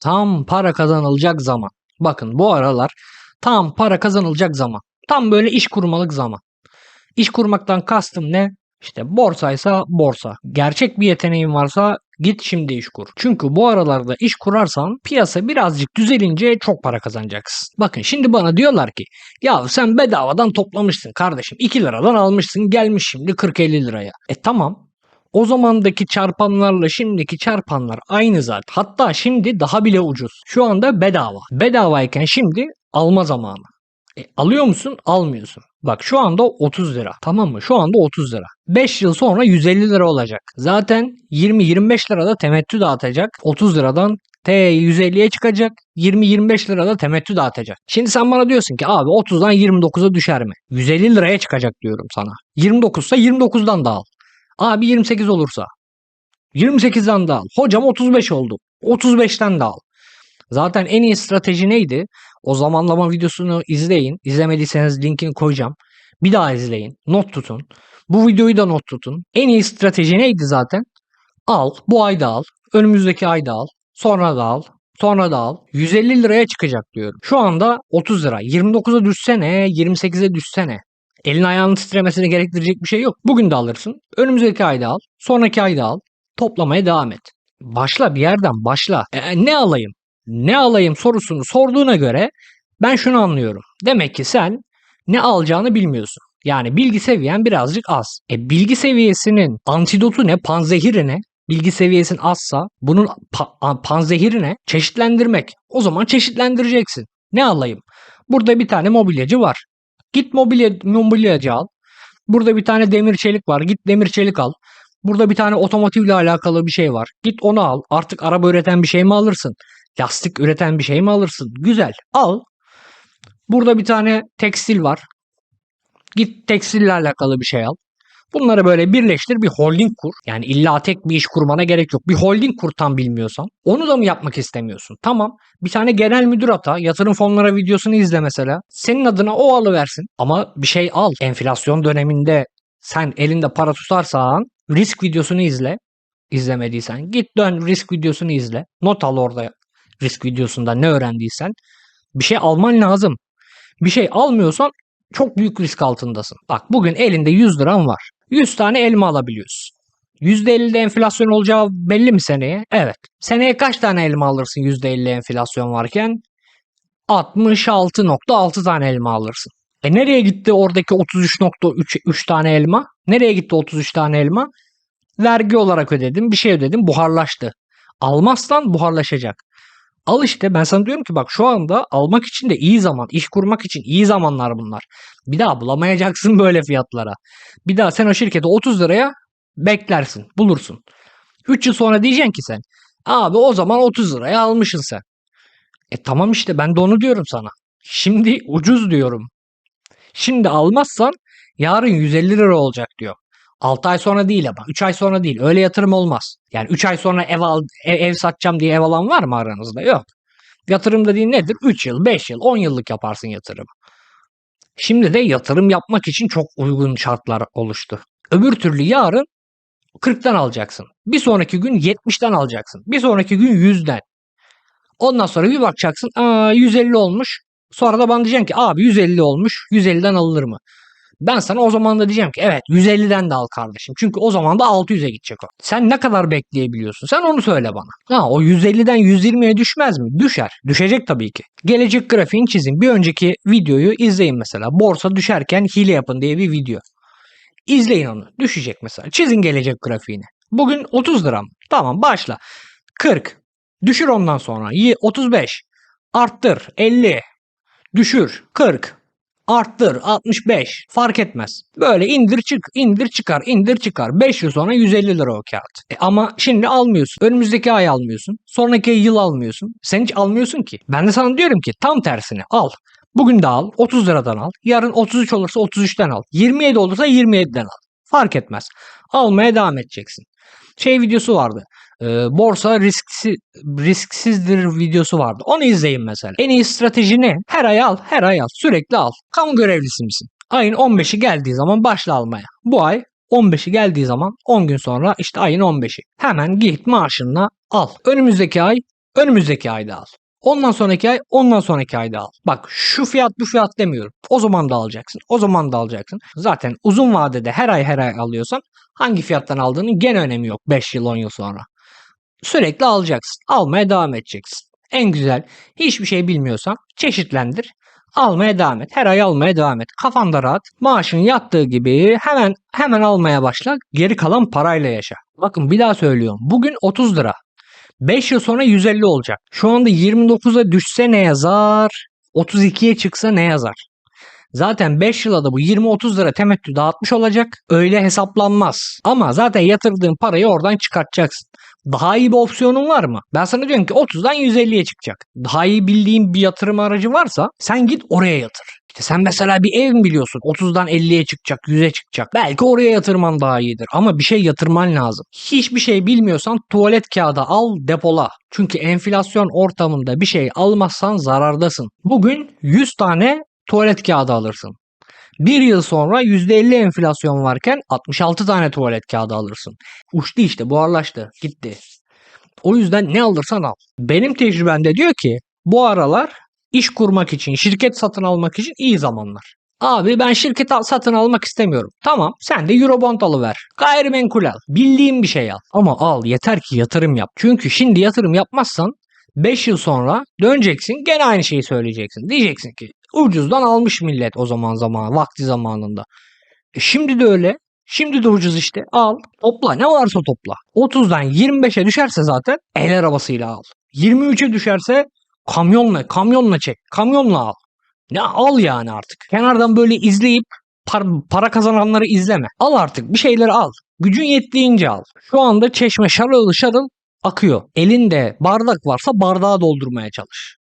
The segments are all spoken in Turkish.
Tam para kazanılacak zaman. Bakın bu aralar tam para kazanılacak zaman. Tam böyle iş kurmalık zaman. İş kurmaktan kastım ne? İşte borsaysa borsa. Gerçek bir yeteneğin varsa git şimdi iş kur. Çünkü bu aralarda iş kurarsan piyasa birazcık düzelince çok para kazanacaksın. Bakın şimdi bana diyorlar ki ya sen bedavadan toplamışsın kardeşim. 2 liradan almışsın gelmiş şimdi 40-50 liraya. E tamam o zamandaki çarpanlarla şimdiki çarpanlar aynı zaten. Hatta şimdi daha bile ucuz. Şu anda bedava. Bedavayken şimdi alma zamanı. E, alıyor musun? Almıyorsun. Bak şu anda 30 lira. Tamam mı? Şu anda 30 lira. 5 yıl sonra 150 lira olacak. Zaten 20-25 lirada temettü dağıtacak. 30 liradan T 150'ye çıkacak. 20-25 lirada temettü dağıtacak. Şimdi sen bana diyorsun ki abi 30'dan 29'a düşer mi? 150 liraya çıkacak diyorum sana. 29 ise 29'dan da al. Abi 28 olursa. 28'den de al. Hocam 35 oldu. 35'ten de al. Zaten en iyi strateji neydi? O zamanlama videosunu izleyin. İzlemediyseniz linkini koyacağım. Bir daha izleyin. Not tutun. Bu videoyu da not tutun. En iyi strateji neydi zaten? Al. Bu ayda al. Önümüzdeki ayda al. Sonra da al. Sonra da al. 150 liraya çıkacak diyorum. Şu anda 30 lira. 29'a düşsene, 28'e düşsene. Elin ayağının titremesini gerektirecek bir şey yok. Bugün de alırsın. Önümüzdeki ayda al. Sonraki ayda al. Toplamaya devam et. Başla bir yerden başla. E, ne alayım? Ne alayım sorusunu sorduğuna göre ben şunu anlıyorum. Demek ki sen ne alacağını bilmiyorsun. Yani bilgi seviyen birazcık az. E bilgi seviyesinin antidotu ne? Panzehiri ne? Bilgi seviyesin azsa bunun pa- panzehiri ne? Çeşitlendirmek. O zaman çeşitlendireceksin. Ne alayım? Burada bir tane mobilyacı var. Git mobilya, mobilyacı al. Burada bir tane demir çelik var. Git demir çelik al. Burada bir tane otomotivle alakalı bir şey var. Git onu al. Artık araba üreten bir şey mi alırsın? Lastik üreten bir şey mi alırsın? Güzel. Al. Burada bir tane tekstil var. Git tekstille alakalı bir şey al. Bunları böyle birleştir bir holding kur. Yani illa tek bir iş kurmana gerek yok. Bir holding kur tam bilmiyorsan. Onu da mı yapmak istemiyorsun? Tamam. Bir tane genel müdür ata. Yatırım fonlara videosunu izle mesela. Senin adına o alıversin. Ama bir şey al. Enflasyon döneminde sen elinde para tutarsan risk videosunu izle. İzlemediysen git dön risk videosunu izle. Not al orada risk videosunda ne öğrendiysen. Bir şey alman lazım. Bir şey almıyorsan çok büyük risk altındasın. Bak bugün elinde 100 liran var. 100 tane elma alabiliyorsun. %50'de enflasyon olacağı belli mi seneye? Evet. Seneye kaç tane elma alırsın %50 enflasyon varken? 66.6 tane elma alırsın. E nereye gitti oradaki 33.3 tane elma? Nereye gitti 33 tane elma? Vergi olarak ödedim, bir şey ödedim, buharlaştı. Almazsan buharlaşacak. Al işte ben sana diyorum ki bak şu anda almak için de iyi zaman, iş kurmak için iyi zamanlar bunlar. Bir daha bulamayacaksın böyle fiyatlara. Bir daha sen o şirkete 30 liraya beklersin, bulursun. 3 yıl sonra diyeceksin ki sen, abi o zaman 30 liraya almışsın sen. E tamam işte ben de onu diyorum sana. Şimdi ucuz diyorum. Şimdi almazsan yarın 150 lira olacak diyor. 6 ay sonra değil ama 3 ay sonra değil. Öyle yatırım olmaz. Yani 3 ay sonra ev, al, ev, ev satacağım diye ev alan var mı aranızda? Yok. Yatırım dediğin nedir? 3 yıl, 5 yıl, 10 yıllık yaparsın yatırım. Şimdi de yatırım yapmak için çok uygun şartlar oluştu. Öbür türlü yarın 40'tan alacaksın. Bir sonraki gün 70'ten alacaksın. Bir sonraki gün 100'den. Ondan sonra bir bakacaksın aa 150 olmuş. Sonra da bana diyeceksin ki abi 150 olmuş 150'den alınır mı? Ben sana o zaman da diyeceğim ki evet 150'den de al kardeşim. Çünkü o zaman da 600'e gidecek o. Sen ne kadar bekleyebiliyorsun? Sen onu söyle bana. Ha o 150'den 120'ye düşmez mi? Düşer. Düşecek tabii ki. Gelecek grafiğini çizin. Bir önceki videoyu izleyin mesela. Borsa düşerken hile yapın diye bir video. İzleyin onu. Düşecek mesela. Çizin gelecek grafiğini. Bugün 30 lira mı? Tamam başla. 40. Düşür ondan sonra. 35. Arttır. 50. Düşür. 40 arttır 65 fark etmez. Böyle indir çık indir çıkar indir çıkar 5 yıl sonra 150 lira o kağıt. E ama şimdi almıyorsun. Önümüzdeki ay almıyorsun. Sonraki yıl almıyorsun. Sen hiç almıyorsun ki. Ben de sana diyorum ki tam tersine al. Bugün de al 30 liradan al. Yarın 33 olursa 33'ten al. 27 olursa 27'den al. Fark etmez. Almaya devam edeceksin. Şey videosu vardı. E, borsa risksi, risksizdir videosu vardı. Onu izleyin mesela. En iyi strateji ne? Her ay al, her ay al. Sürekli al. Kamu görevlisi misin? Ayın 15'i geldiği zaman başla almaya. Bu ay 15'i geldiği zaman 10 gün sonra işte ayın 15'i. Hemen git maaşınla al. Önümüzdeki ay Önümüzdeki ayda al. Ondan sonraki ay, ondan sonraki ayda al. Bak şu fiyat bu fiyat demiyorum. O zaman da alacaksın. O zaman da alacaksın. Zaten uzun vadede her ay her ay alıyorsan hangi fiyattan aldığının gene önemi yok 5 yıl 10 yıl sonra. Sürekli alacaksın. Almaya devam edeceksin. En güzel hiçbir şey bilmiyorsan çeşitlendir. Almaya devam et. Her ay almaya devam et. Kafanda rahat. Maaşın yattığı gibi hemen hemen almaya başla. Geri kalan parayla yaşa. Bakın bir daha söylüyorum. Bugün 30 lira. 5 yıl sonra 150 olacak. Şu anda 29'a düşse ne yazar? 32'ye çıksa ne yazar? Zaten 5 yıla da bu 20-30 lira temettü dağıtmış olacak. Öyle hesaplanmaz. Ama zaten yatırdığın parayı oradan çıkartacaksın. Daha iyi bir opsiyonun var mı? Ben sana diyorum ki 30'dan 150'ye çıkacak. Daha iyi bildiğin bir yatırım aracı varsa sen git oraya yatır. İşte sen mesela bir ev mi biliyorsun? 30'dan 50'ye çıkacak, 100'e çıkacak. Belki oraya yatırman daha iyidir. Ama bir şey yatırman lazım. Hiçbir şey bilmiyorsan tuvalet kağıdı al, depola. Çünkü enflasyon ortamında bir şey almazsan zarardasın. Bugün 100 tane tuvalet kağıdı alırsın. Bir yıl sonra %50 enflasyon varken 66 tane tuvalet kağıdı alırsın. Uçtu işte buharlaştı gitti. O yüzden ne alırsan al. Benim tecrübemde diyor ki bu aralar iş kurmak için, şirket satın almak için iyi zamanlar. Abi ben şirket satın almak istemiyorum. Tamam sen de Eurobond alıver. Gayrimenkul al. Bildiğin bir şey al. Ama al yeter ki yatırım yap. Çünkü şimdi yatırım yapmazsan 5 yıl sonra döneceksin gene aynı şeyi söyleyeceksin. Diyeceksin ki ucuzdan almış millet o zaman zaman vakti zamanında. E şimdi de öyle. Şimdi de ucuz işte. Al. Topla. Ne varsa topla. 30'dan 25'e düşerse zaten el arabasıyla al. 23'e düşerse kamyonla, kamyonla çek. Kamyonla al. Ne al yani artık. Kenardan böyle izleyip par- para kazananları izleme. Al artık bir şeyleri al. Gücün yettiğince al. Şu anda çeşme şarıl şarıl akıyor. Elinde bardak varsa bardağı doldurmaya çalış.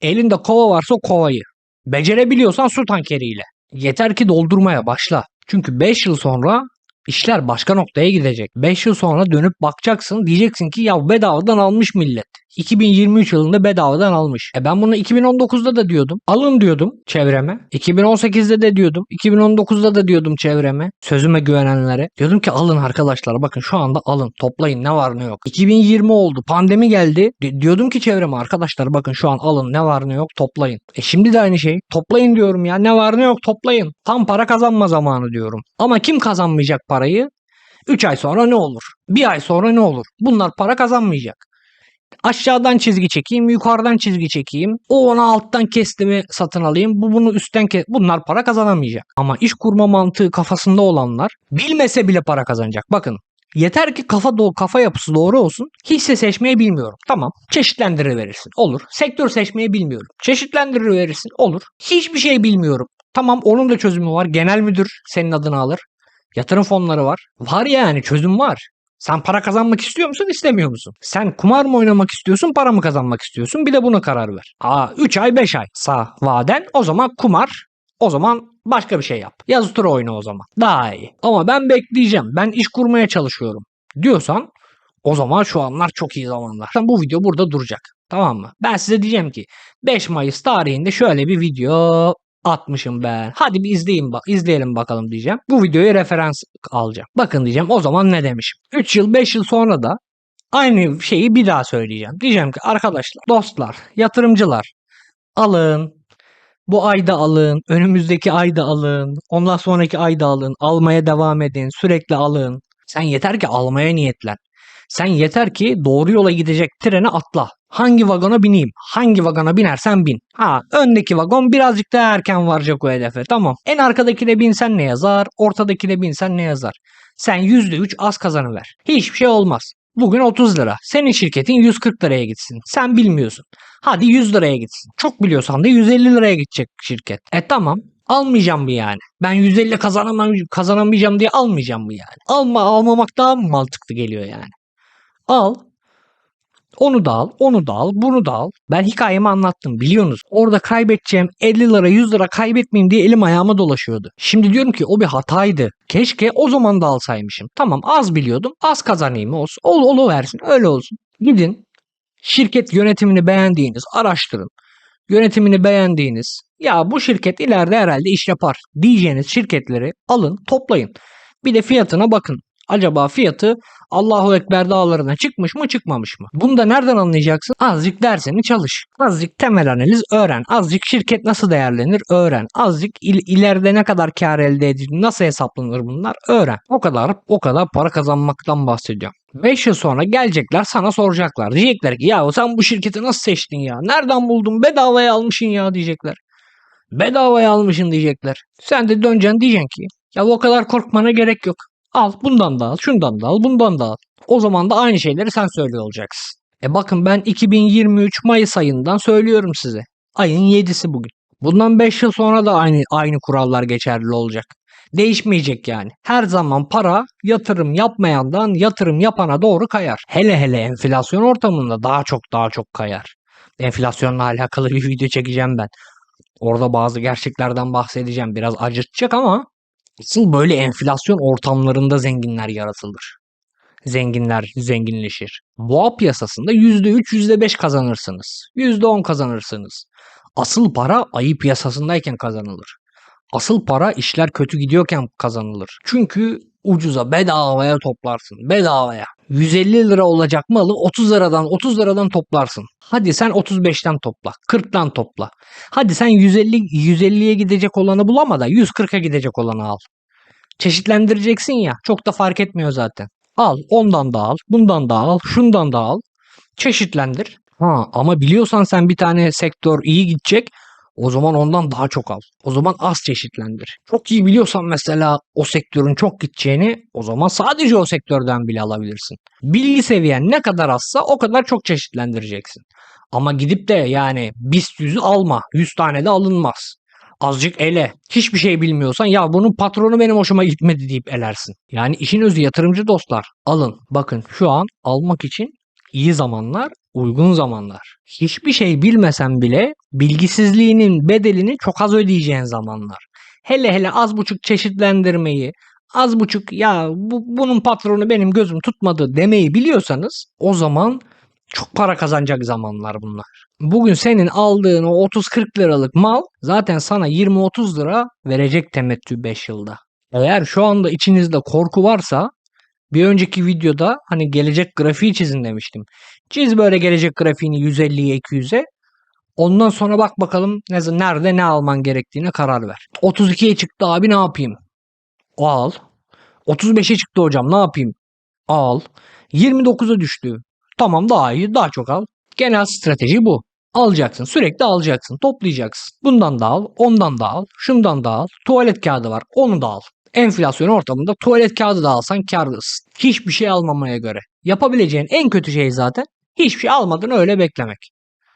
Elinde kova varsa kovayı. Becerebiliyorsan su tankeriyle. Yeter ki doldurmaya başla. Çünkü 5 yıl sonra işler başka noktaya gidecek. 5 yıl sonra dönüp bakacaksın diyeceksin ki ya bedavadan almış millet. 2023 yılında bedavadan almış. E ben bunu 2019'da da diyordum. Alın diyordum çevreme. 2018'de de diyordum. 2019'da da diyordum çevreme. Sözüme güvenenlere. Diyordum ki alın arkadaşlar bakın şu anda alın. Toplayın ne var ne yok. 2020 oldu. Pandemi geldi. Di- diyordum ki çevreme arkadaşlar bakın şu an alın ne var ne yok toplayın. E şimdi de aynı şey. Toplayın diyorum ya. Ne var ne yok toplayın. Tam para kazanma zamanı diyorum. Ama kim kazanmayacak parayı? 3 ay sonra ne olur? Bir ay sonra ne olur? Bunlar para kazanmayacak. Aşağıdan çizgi çekeyim, yukarıdan çizgi çekeyim. O ona alttan kestimi satın alayım. Bu bunu üstten ke bunlar para kazanamayacak. Ama iş kurma mantığı kafasında olanlar bilmese bile para kazanacak. Bakın Yeter ki kafa do kafa yapısı doğru olsun. Hisse seçmeyi bilmiyorum. Tamam. Çeşitlendiriverirsin. Olur. Sektör seçmeyi bilmiyorum. Çeşitlendiriverirsin. Olur. Hiçbir şey bilmiyorum. Tamam onun da çözümü var. Genel müdür senin adını alır. Yatırım fonları var. Var yani çözüm var. Sen para kazanmak istiyor musun istemiyor musun? Sen kumar mı oynamak istiyorsun para mı kazanmak istiyorsun? Bir de buna karar ver. Aa 3 ay 5 ay sağ vaden o zaman kumar o zaman başka bir şey yap. Yazı tura oyna o zaman. Daha iyi. Ama ben bekleyeceğim. Ben iş kurmaya çalışıyorum. Diyorsan o zaman şu anlar çok iyi zamanlar. Bu video burada duracak. Tamam mı? Ben size diyeceğim ki 5 Mayıs tarihinde şöyle bir video atmışım ben. Hadi bir izleyin bak izleyelim bakalım diyeceğim. Bu videoya referans alacağım. Bakın diyeceğim o zaman ne demişim. 3 yıl 5 yıl sonra da aynı şeyi bir daha söyleyeceğim. Diyeceğim ki arkadaşlar, dostlar, yatırımcılar alın. Bu ayda alın, önümüzdeki ayda alın, ondan sonraki ayda alın, almaya devam edin, sürekli alın. Sen yeter ki almaya niyetlen. Sen yeter ki doğru yola gidecek trene atla. Hangi vagona bineyim? Hangi vagona binersen bin. Ha öndeki vagon birazcık daha erken varacak o hedefe. Tamam. En arkadakine binsen ne yazar? Ortadakine binsen ne yazar? Sen %3 az kazanıver. Hiçbir şey olmaz. Bugün 30 lira. Senin şirketin 140 liraya gitsin. Sen bilmiyorsun. Hadi 100 liraya gitsin. Çok biliyorsan da 150 liraya gidecek şirket. E tamam. Almayacağım mı yani? Ben 150 kazanamam, kazanamayacağım diye almayacağım mı yani? Alma almamak daha mı mantıklı geliyor yani? Al. Onu da al, onu da al, bunu da al. Ben hikayemi anlattım biliyorsunuz. Orada kaybedeceğim 50 lira 100 lira kaybetmeyeyim diye elim ayağıma dolaşıyordu. Şimdi diyorum ki o bir hataydı. Keşke o zaman da alsaymışım. Tamam az biliyordum. Az kazanayım olsun. Ol, olu versin öyle olsun. Gidin şirket yönetimini beğendiğiniz araştırın. Yönetimini beğendiğiniz ya bu şirket ileride herhalde iş yapar diyeceğiniz şirketleri alın toplayın. Bir de fiyatına bakın. Acaba fiyatı Allahu Ekber dağlarına çıkmış mı çıkmamış mı? Bunu da nereden anlayacaksın? Azıcık dersini çalış. Azıcık temel analiz öğren. Azıcık şirket nasıl değerlenir öğren. Azıcık il- ileride ne kadar kar elde edilir, nasıl hesaplanır bunlar öğren. O kadar o kadar para kazanmaktan bahsediyorum. 5 yıl sonra gelecekler sana soracaklar. Diyecekler ki ya sen bu şirketi nasıl seçtin ya? Nereden buldun? Bedavaya almışsın ya diyecekler. Bedavaya almışsın diyecekler. Sen de döneceksin diyeceksin ki ya o kadar korkmana gerek yok. Al bundan da al, şundan da al, bundan da al. O zaman da aynı şeyleri sen söylüyor olacaksın. E bakın ben 2023 Mayıs ayından söylüyorum size. Ayın 7'si bugün. Bundan 5 yıl sonra da aynı aynı kurallar geçerli olacak. Değişmeyecek yani. Her zaman para yatırım yapmayandan yatırım yapana doğru kayar. Hele hele enflasyon ortamında daha çok daha çok kayar. Enflasyonla alakalı bir video çekeceğim ben. Orada bazı gerçeklerden bahsedeceğim. Biraz acıtacak ama asıl böyle enflasyon ortamlarında zenginler yaratılır. Zenginler zenginleşir. Boğa piyasasında %3, %5 kazanırsınız. %10 kazanırsınız. Asıl para ayı piyasasındayken kazanılır. Asıl para işler kötü gidiyorken kazanılır. Çünkü ucuza bedavaya toplarsın. Bedavaya. 150 lira olacak malı 30 liradan 30 liradan toplarsın. Hadi sen 35'ten topla. 40'tan topla. Hadi sen 150 150'ye gidecek olanı bulama da 140'a gidecek olanı al. Çeşitlendireceksin ya. Çok da fark etmiyor zaten. Al, ondan da al, bundan da al, şundan da al. Çeşitlendir. Ha ama biliyorsan sen bir tane sektör iyi gidecek. O zaman ondan daha çok al. O zaman az çeşitlendir. Çok iyi biliyorsan mesela o sektörün çok gideceğini o zaman sadece o sektörden bile alabilirsin. Bilgi seviyen ne kadar azsa o kadar çok çeşitlendireceksin. Ama gidip de yani BIST 100'ü alma. 100 tane de alınmaz. Azıcık ele. Hiçbir şey bilmiyorsan ya bunun patronu benim hoşuma gitmedi deyip elersin. Yani işin özü yatırımcı dostlar. Alın. Bakın şu an almak için iyi zamanlar, uygun zamanlar. Hiçbir şey bilmesen bile bilgisizliğinin bedelini çok az ödeyeceğin zamanlar. Hele hele az buçuk çeşitlendirmeyi, az buçuk ya bu, bunun patronu benim gözüm tutmadı demeyi biliyorsanız o zaman çok para kazanacak zamanlar bunlar. Bugün senin aldığın o 30-40 liralık mal zaten sana 20-30 lira verecek temettü 5 yılda. Eğer şu anda içinizde korku varsa bir önceki videoda hani gelecek grafiği çizin demiştim. Çiz böyle gelecek grafiğini 150'ye 200'e. Ondan sonra bak bakalım ne, nerede ne alman gerektiğine karar ver. 32'ye çıktı abi ne yapayım? Al. 35'e çıktı hocam ne yapayım? Al. 29'a düştü. Tamam daha iyi daha çok al. Genel strateji bu. Alacaksın sürekli alacaksın toplayacaksın. Bundan da al ondan da al şundan da al. Tuvalet kağıdı var onu da al. Enflasyon ortamında tuvalet kağıdı da alsan kârdasın. Hiçbir şey almamaya göre. Yapabileceğin en kötü şey zaten hiçbir şey almadan öyle beklemek.